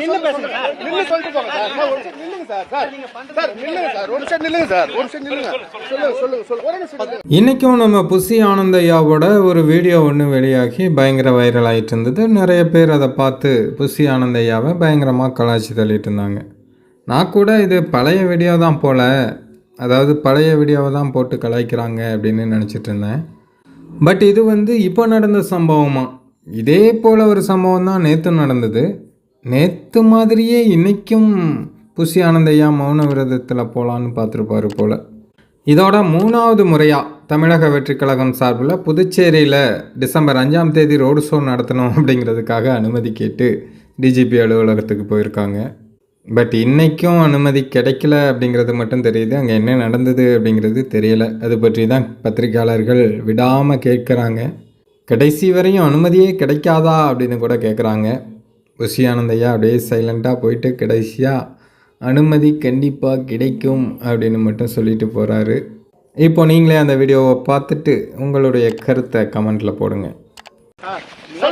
நின்னு பேசுங்க சார் நின்னு சொல்லிட்டு போங்க சார் சார், ஒரு நிமிஷம் நில்லுங்க சார். சார் சார் நில்லுங்க சார். ஒரு நிமிஷம் நில்லுங்க சார். ஒரு நிமிஷம் நில்லுங்க சொல்லுங்க சொல்லுங்க சொல்லுங்க. இன்றைக்கும் நம்ம புசி ஆனந்தையாவோட ஒரு வீடியோ ஒன்று வெளியாகி பயங்கர வைரல் ஆகிட்டு இருந்தது. நிறைய பேர் அதை பார்த்து புசி ஆனந்தையாவை பயங்கரமாக கலாய்ச்சி தள்ளிட்டு இருந்தாங்க. நான் கூட இது பழைய வீடியோ தான் போல் அதாவது பழைய வீடியோவை தான் போட்டு கலாய்க்கிறாங்க அப்படின்னு நினச்சிட்டு இருந்தேன். பட் இது வந்து இப்போ நடந்த சம்பவமாக இதே போல் ஒரு சம்பவம் தான் நேற்று நடந்தது. நேற்று மாதிரியே இன்றைக்கும் புசி ஆனந்தையா மௌன விரதத்தில் போகலான்னு பார்த்துருப்பாரு போல். இதோட மூணாவது முறையாக தமிழக வெற்றிக் கழகம் சார்பில் புதுச்சேரியில் டிசம்பர் அஞ்சாம் தேதி ரோடு ஷோ நடத்தணும் அப்படிங்கிறதுக்காக அனுமதி கேட்டு டிஜிபி அலுவலகத்துக்கு போயிருக்காங்க. பட் இன்றைக்கும் அனுமதி கிடைக்கல அப்படிங்கிறது மட்டும் தெரியுது. அங்கே என்ன நடந்தது அப்படிங்கிறது தெரியலை. அது பற்றி தான் பத்திரிக்கையாளர்கள் விடாமல் கேட்குறாங்க. கடைசி வரையும் அனுமதியே கிடைக்காதா அப்படின்னு கூட கேட்குறாங்க. புஷி ஆனந்தையா அப்படியே சைலண்ட்டாக போயிட்டு கடைசியாக அனுமதி கண்டிப்பாக கிடைக்கும் அப்படின்னு மட்டும் சொல்லிட்டு போகிறாரு இப்போ நீங்களே அந்த வீடியோவை பார்த்துட்டு உங்களுடைய கருத்தை கமெண்ட்டில் போடுங்க.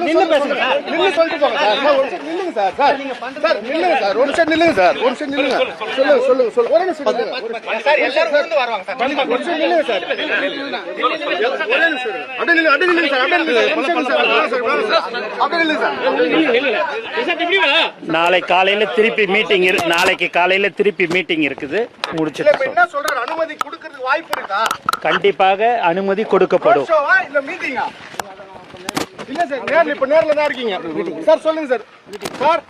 நின்னு பேசுங்க சார் நின்னு சொல்லிட்டு போங்க சார் சார், ஒரு நிமிஷம் நில்லுங்க சார் சார் சார் நில்லுங்க சார் ஒரு நிமிஷம் நில்லுங்க சார் ஒரு நிமிஷம் நில்லுங்க சொல்லுங்க சொல்லுங்க சொல்லுங்க ஒரு நிமிஷம் நில்லுங்க ஒரு நிமிஷம் சார் எல்லாரும் வந்து வருவாங்க சார் ஒரு நிமிஷம் நில்லுங்க சார் ஒரே நிமிஷம் இருங்க. அப்படியே நில்லுங்க அப்படியே நில்லுங்க சார் அப்படியே நில்லுங்க ஒரு நிமிஷம் சார் வாங்க சார் வாங்க சார் அப்படியே நில்லுங்க சார் நாளை காலையில திருப்பி மீட்டிங் இருக்கு நாளைக்கு காலையில திருப்பி மீட்டிங் இருக்குது முடிச்சிட்டு இப்ப என்ன சொல்றாரு அனுமதி கொடுக்கறதுக்கு வாய்ப்பு இருக்கா கண்டிப்பாக அனுமதி கொடுக்கப்படும் இல்ல சார் நேர்ல இப்ப நேர்ல தான் இருக்கீங்க. சார் சொல்லுங்க சார். சார்.